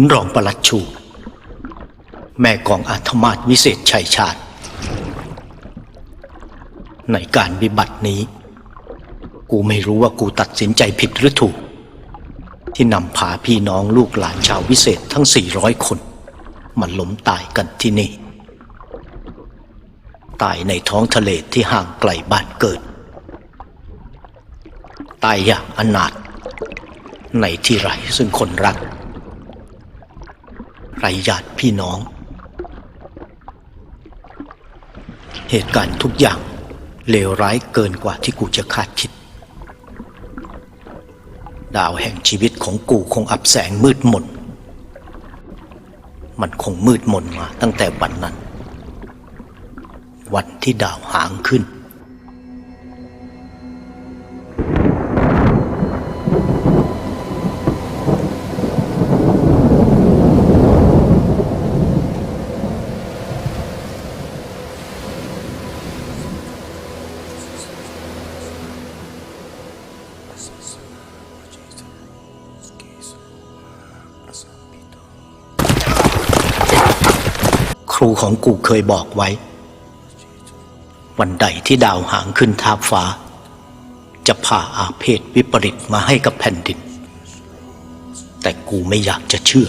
นรองประหลัดชู แม่กองอาธมาตวิเศษชัยชาติ ในการวิบัตินี้ กูไม่รู้ว่ากูตัดสินใจผิดหรือถูก ที่นำพาพี่น้องลูกหลานชาววิเศษทั้ง 400 คนมาล้มตายกันที่นี่ ตายในท้องทะเลที่ห่างไกลบ้านเกิด ตายอย่างอนาถในที่ไรซึ่งคนรัก ไรญาติพี่น้อง เหตุการณ์ทุกอย่างเลวร้ายเกินกว่าที่กูจะคาดคิด ดาวแห่งชีวิตของกูคงอับแสงมืดมนมันคงมืดมนมาตั้งแต่วันนั้น วันที่ดาวหางขึ้น รูของกูเคยบอกไว้ วันใดที่ดาวหางขึ้นทาบฟ้า จะพาอาเพศวิปริตมาให้กับแผ่นดิน แต่กูไม่อยากจะเชื่อ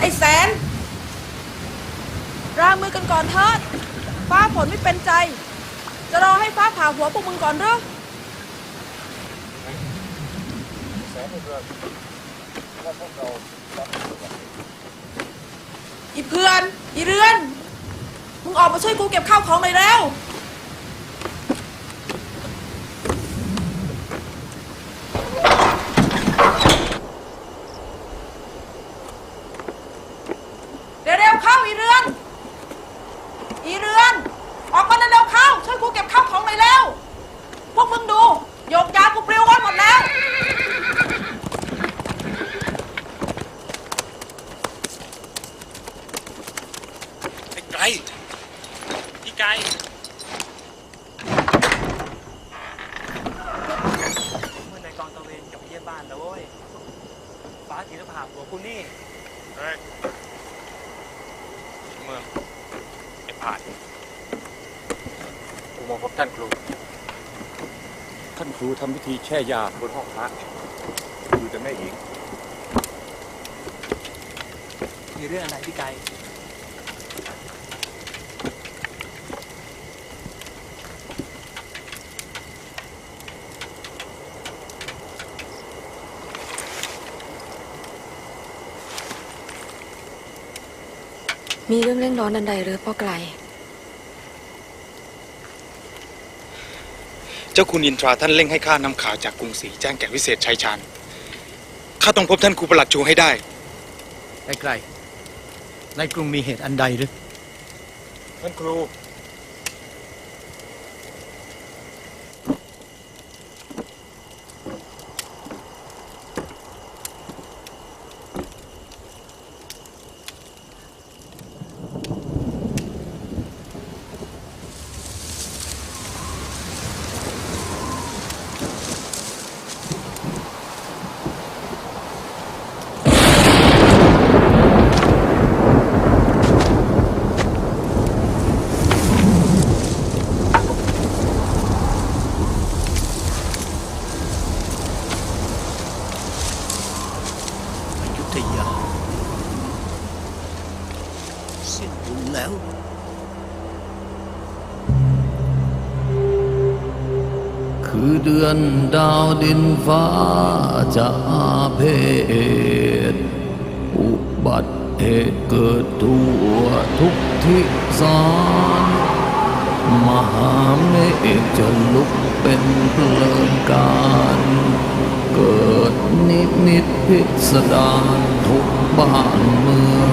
ไอ้แสนร่างมือกันก่อนเถิดฟ้าฝนไม่เป็นใจ จะรอให้ฟ้าผ่าหัวพวกมึงก่อนหรืออีเพื่อน อีเรือน มึงออกมาช่วยกูเก็บข้าวของหน่อยแล้ว เร็วๆเข้าอีเรือน อีเรือน ออกมาเร็วๆเข้า ช่วยกูเก็บข้าวของหน่อยแล้ว พวกมึงดูโยกยากูปลิววันหมดแล้ว ไอ้ไก่พี่ไก่เมื่อในกองตะเวนกลับไปเยี่ยมบ้านแล้วเว้ยฟ้าถึงจะผ่าหัวกูนี่ เฮ้ยเมืองไอ้ผาดผมมาพบท่านครู ท่านครูทำพิธีแช่ยาบนห้องพระอยู่แต่แม่หญิงมีเรื่องอะไรพี่ไก่ มีเรื่องเร่งร้อนอันใดหรือพ่อไกล เจ้าคุณอินทราท่านเร่งให้ข้านำข่าวจากกรุงศรีแจ้งแก่วิเศษชัยชาญข้าต้องพบท่านครูประหลัดชูให้ได้ไกลๆในกรุงมีเหตุอันใดหรือท่านครู ดินฟ้าจะอาเพศอุบัติเหตุเกิดทั่วทุกทิศานมหาเมฆจะลุกเป็นเพลิงการเกิดนิมิตพิสดารทุกบ้านเมือง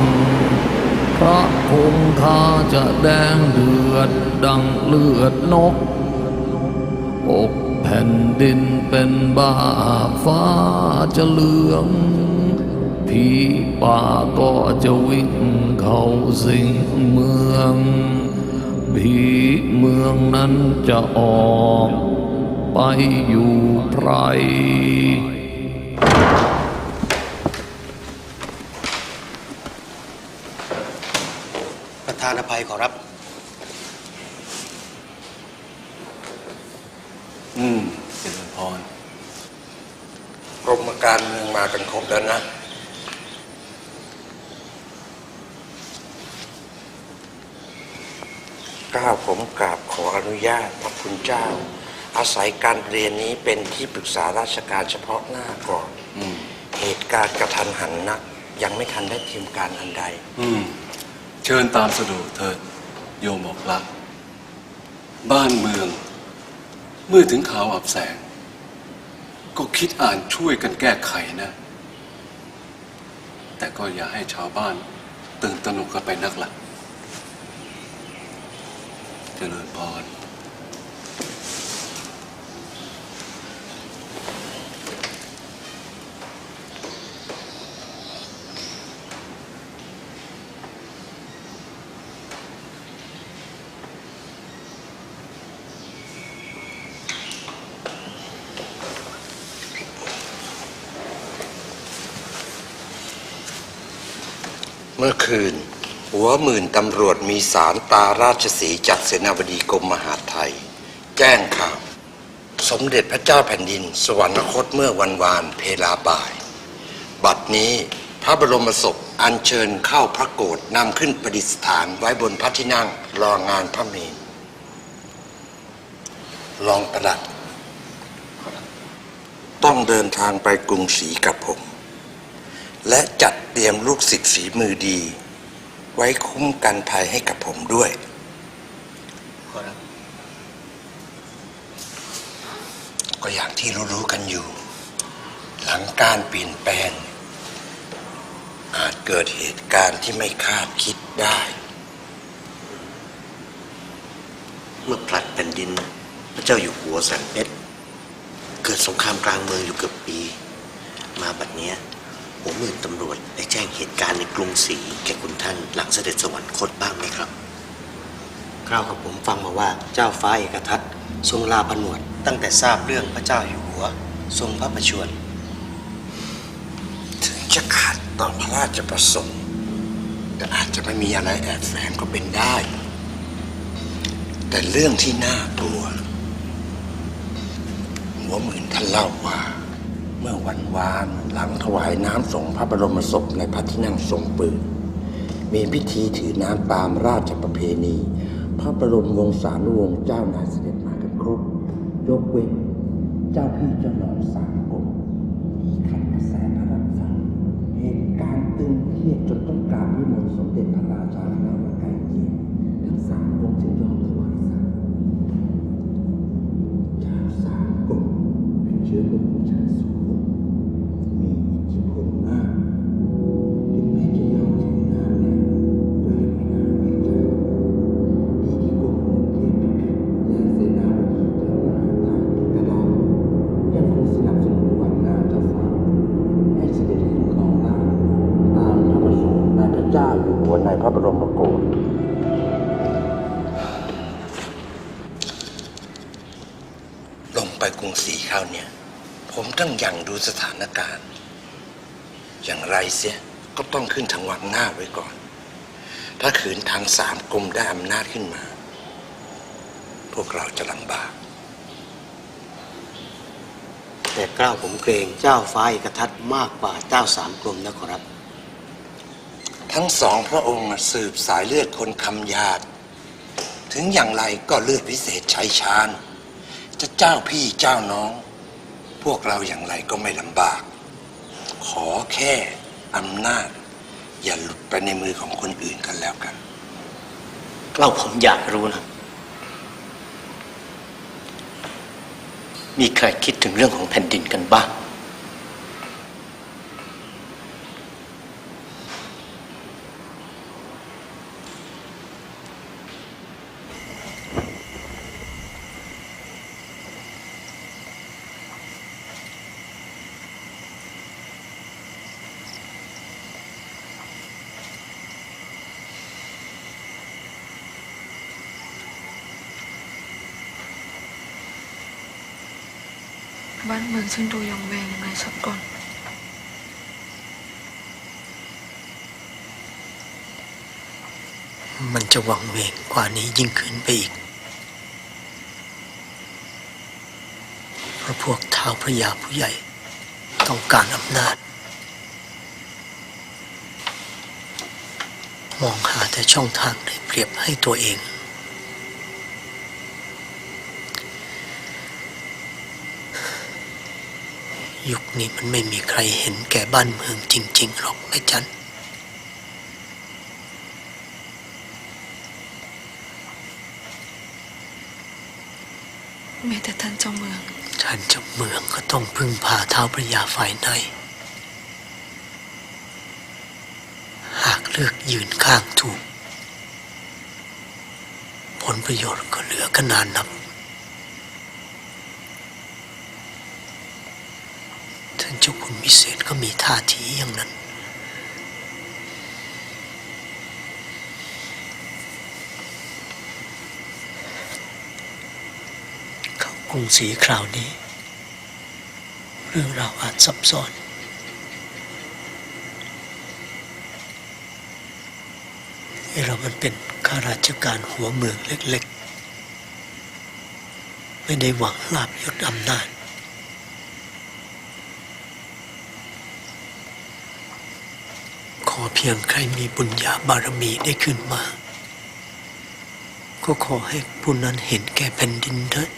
พระคงคาจะแดงเดือดดังเลือดนกอก แผ่นดินเป็นบ้าฟ้าจะเหลือง ผีป่าก็จะวิ่งเข้าสิงเมือง ผีเมืองนั้นจะออกไปอยู่ไพรประธานอภัยขอรับ อืมเจริญพรกรมการเมืองมากันครบแล้วนะก้าวผมกราบขออนุญาตพระคุณเจ้า อาศัยการเรียนนี้เป็นที่ปรึกษาราชการเฉพาะหน้าก่อน อืมเหตุการณ์กระทันหันนัก ยังไม่ทันได้เตรียมการอันใด อืมเชิญตามสะดวกเถิดโยมบอกรัก บ้านเมือง เมื่อถึงข่าวอับแสง ก็คิดอ่านช่วยกันแก้ไขนะ แต่ก็อย่าให้ชาวบ้านตื่นตระหนกกันไปนักละเจริญพร มื่อคืน หัวหมื่นตำรวจมีสารตาราชสีจากเสนาบดีกรมมหาดไทย แจ้งข่าว สมเด็จพระเจ้าแผ่นดิน สวรรคตเมื่อวันวานเพลาบ่าย บัดนี้พระบรมศพอัญเชิญเข้าพระโกรธนำขึ้นประดิษฐานไว้บนพระที่นั่งรองานพระเมรุรองประหลัด ต้องเดินทางไปกรุงศรีกับผม และจัดเตรียมลูกศิษย์ฝีมือดี ไว้คุ้มกันภัยให้กับผมด้วยขอรับก็อย่างที่รู้ๆกันอยู่ หลังการเปลี่ยนแปลง อาจเกิดเหตุการณ์ที่ไม่คาดคิดได้ เมื่อผลัดแผ่นดิน พระเจ้าอยู่หัวแสนเพชรเกิดสงครามกลางเมืองอยู่เกือบปี มาบัดเนี้ย ผมมือตำรวจได้แจ้งเหตุการณ์ในกรุงศรีแก่คุณท่านหลังเสด็จสวรรคตบ้างไหมครับคราวกับผมฟังมาว่าเจ้าฟ้าเอกทัตทรงลาผนวด ตั้งแต่ทราบเรื่องพระเจ้าอยู่หัว ทรงพระประชวรถึงจะขัดต่อพระราชประสงค์แต่อาจจะไม่มีอะไรแอบแฝงก็เป็นได้ แต่เรื่องที่น่ากลัวหัวหมื่นท่านเล่าว่า เมื่อวันวานหลังถวายน้ำส่งพระบรมศพในพระที่นั่งทรงปืนมีพิธีถือน้ำตามราชประเพณี พระบรมวงศานุวงศ์เจ้านายเสด็จมากันครบยกเว้นเจ้าพี่เจ้าน้องสามองค์ที่ขันกระแสพระรับสั่งเหตุการณ์ตึงเครียดจนต้อง ระบรมโกศลงไปกรุงศรีข้าวเนี่ย ผมต้องยังดูสถานการณ์ อย่างไรเสียก็ต้องขึ้นทางวังหน้าไว้ก่อน ถ้าขืนทางสามกรมได้อำนาจขึ้นมา พวกเราจะลำบาก แต่เกล้าผมเกรงเจ้าฟ้าเอกทัตมากกว่าเจ้าสามกรมนะขอรับ ทั้งสองพระองค์สืบสายเลือดคนคำยาดถึงอย่างไรก็เลือดวิเศษชัยชาญจะเจ้าพี่เจ้าน้อง พวกเราอย่างไรก็ไม่ลำบาก ขอแค่อำนาจ อย่าหลุดไปในมือของคนอื่นกันแล้วกันเล้าผมอยากรู้นะ มีใครคิดถึงเรื่องของแผ่นดินกันบ้าง บ้านเมืองฉันดูยองแวงยังไงสักก่อนมันจะหวังเวงกว่านี้ยิ่งขึ้นไปอีก เพราะพวกเท้าวพระยาผู้ใหญ่ต้องการอำนาจ มองหาแต่ช่องทางได้เปรียบให้ตัวเอง ยุคนี้มันไม่มีใครเห็นแก่บ้านเมืองจริง ๆ หรอกแม่จันแม้แต่ท่านเจ้าเมือง ท่านเจ้าเมืองก็ต้องพึ่งพาเท้าวพระยาฝ่ายใน หากเลือกยืนข้างถูก ผลประโยชน์ก็เหลือขนานนับ ท่านเจ้าคุณ วิเศษก็มีท่าทีอย่างนั้น เข้ากรุงศรีคราวนี้ เรื่องราวอาจซับซ้อนไอเรามันเป็นข้าราชการหัวเมืองเล็ก ๆ ไม่ได้หวังลาบยศอำนาจ ขอ เพียงใครมีบุญญาบารมีได้ขึ้นมา ก็ขอให้ผู้นั้นเห็นแก่แผ่นดินเถิด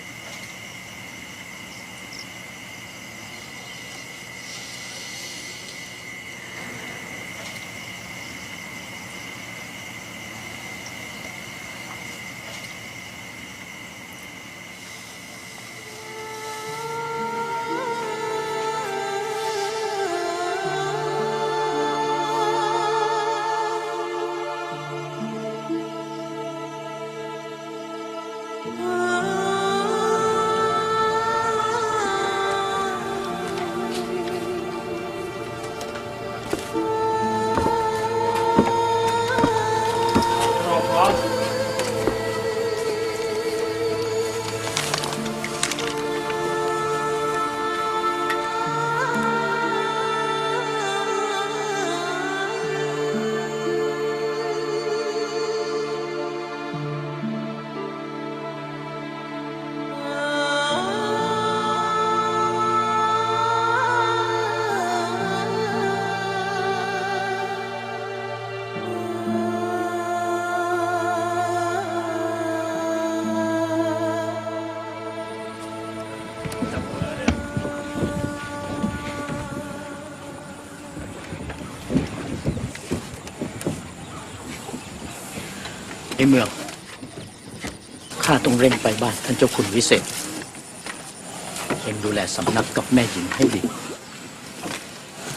Oh. ในเมือง ข้าต้องเร่งไปบ้านท่านเจ้าคุณวิเศษ เองดูแลสำนักกับแม่หญิงให้ดี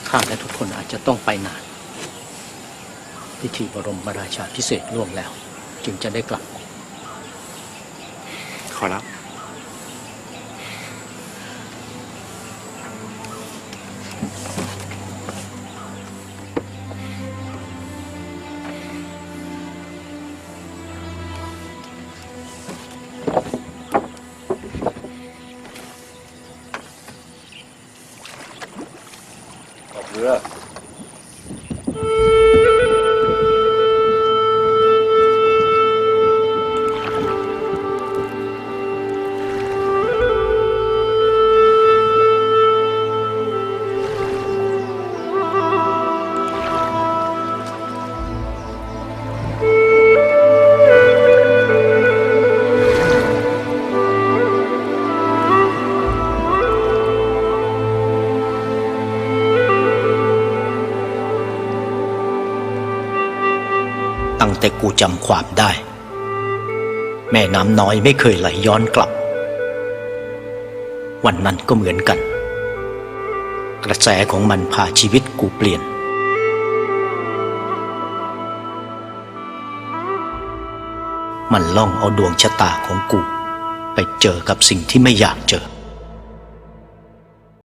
ข้าและทุกคนอาจจะต้องไปนาน พิธีบรมราชาพิเศษล่วงแล้ว จึงจะได้กลับ ขอรับ ออ แต่กูจำความได้ แม่น้ำน้อยไม่เคยไหลย้อนกลับ วันนั้นก็เหมือนกัน กระแสของมันพาชีวิตกูเปลี่ยน มันล่องเอาดวงชะตาของกู ไปเจอกับสิ่งที่ไม่อยากเจอ